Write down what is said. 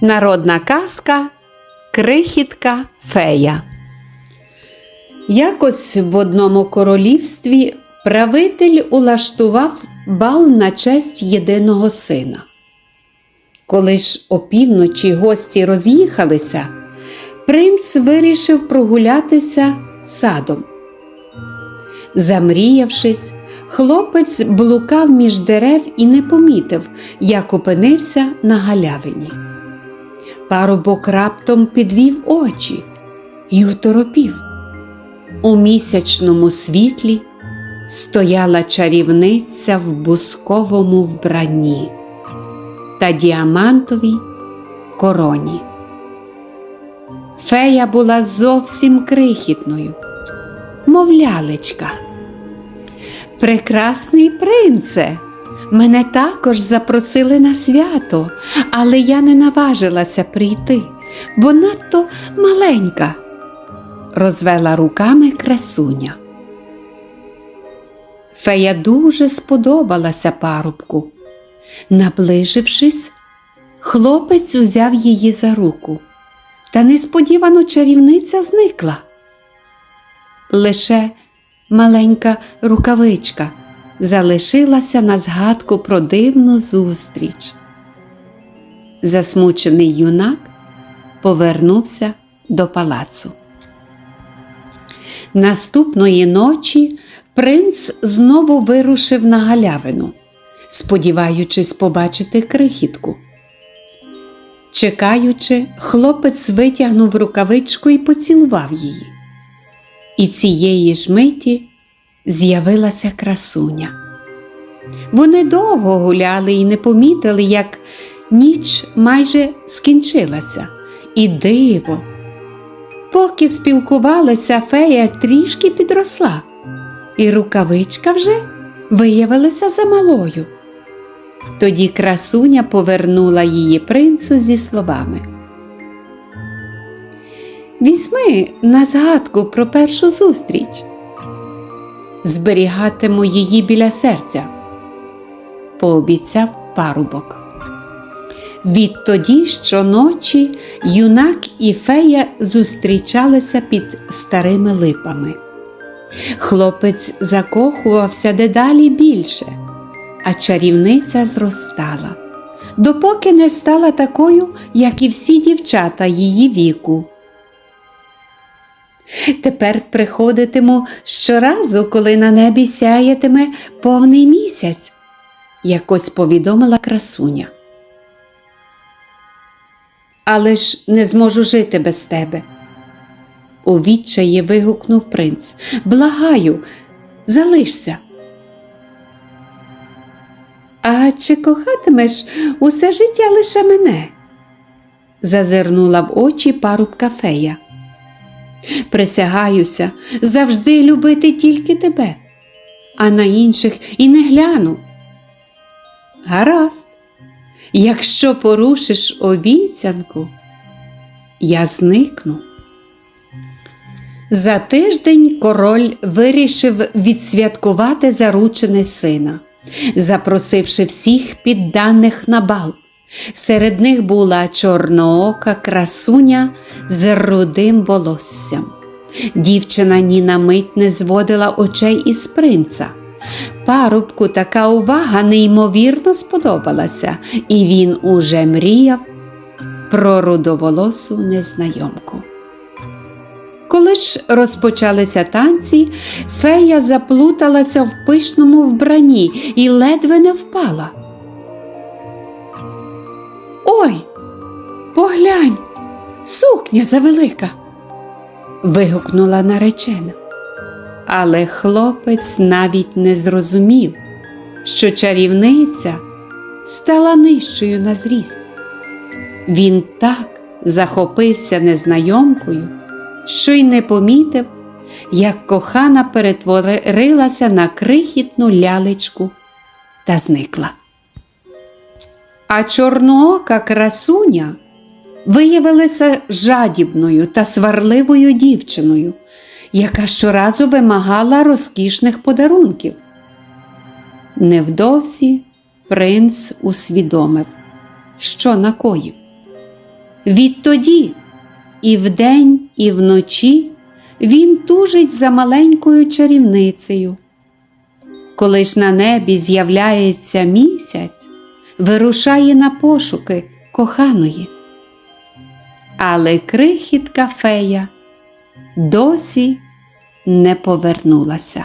Народна казка Крихітка фея. Якось в одному королівстві правитель улаштував бал на честь єдиного сина. Коли ж опівночі гості роз'їхалися, принц вирішив прогулятися садом. Замріявшись, хлопець блукав між дерев і не помітив, як опинився на галявині. Парубок раптом підвів очі і оторопів. У місячному світлі стояла чарівниця в бусковому вбранні та діамантовій короні. Фея була зовсім крихітною, мов лялечка. Прекрасний принце, мене також запросили на свято, але я не наважилася прийти, бо надто маленька, розвела руками красуня. Фея дуже сподобалася парубку. Наближившись, хлопець узяв її за руку, та несподівано чарівниця зникла. Лише маленька рукавичка залишилася на згадку про дивну зустріч. Засмучений юнак повернувся до палацу. Наступної ночі принц знову вирушив на галявину, сподіваючись побачити крихітку. Чекаючи, хлопець витягнув рукавичку і поцілував її. І цієї ж миті з'явилася красуня. Вони довго гуляли і не помітили, як ніч майже скінчилася, і диво. Поки спілкувалася, фея трішки підросла, і рукавичка вже виявилася замалою. Тоді красуня повернула її принцу зі словами. Візьми на згадку про першу зустріч. Зберігатиму її біля серця, пообіцяв парубок. Відтоді щоночі юнак і фея зустрічалися під старими липами. Хлопець закохувався дедалі більше, а чарівниця зростала, допоки не стала такою, як і всі дівчата її віку. Тепер приходитиму щоразу, коли на небі сяятиме повний місяць, якось повідомила красуня. Але ж не зможу жити без тебе. У відчаї вигукнув принц. Благаю, залишся. А чи кохатимеш усе життя лише мене? зазирнула в очі парубка фея. Присягаюся завжди любити тільки тебе, а на інших і не гляну. Гаразд, якщо порушиш обіцянку, я зникну. За тиждень король вирішив відсвяткувати заручене сина, запросивши всіх підданих на бал. Серед них була чорноока красуня з рудим волоссям. Дівчина ні на мить не зводила очей із принца. Парубку така увага неймовірно сподобалася, і він уже мріяв про рудоволосу незнайомку. Коли ж розпочалися танці, фея заплуталася в пишному вбранні і ледве не впала. Сукня завелика. вигукнула наречена. Але хлопець навіть не зрозумів, що чарівниця стала нижчою на зріст. Він так захопився незнайомкою, що й не помітив, як кохана перетворилася на крихітну лялечку та зникла. А чорноока красуня виявилася жадібною та сварливою дівчиною, яка щоразу вимагала розкішних подарунків. Невдовзі принц усвідомив, що накоїв. Відтоді і вдень, і вночі він тужить за маленькою чарівницею. Коли ж на небі з'являється місяць, вирушає на пошуки коханої. Але крихітка фея досі не повернулася.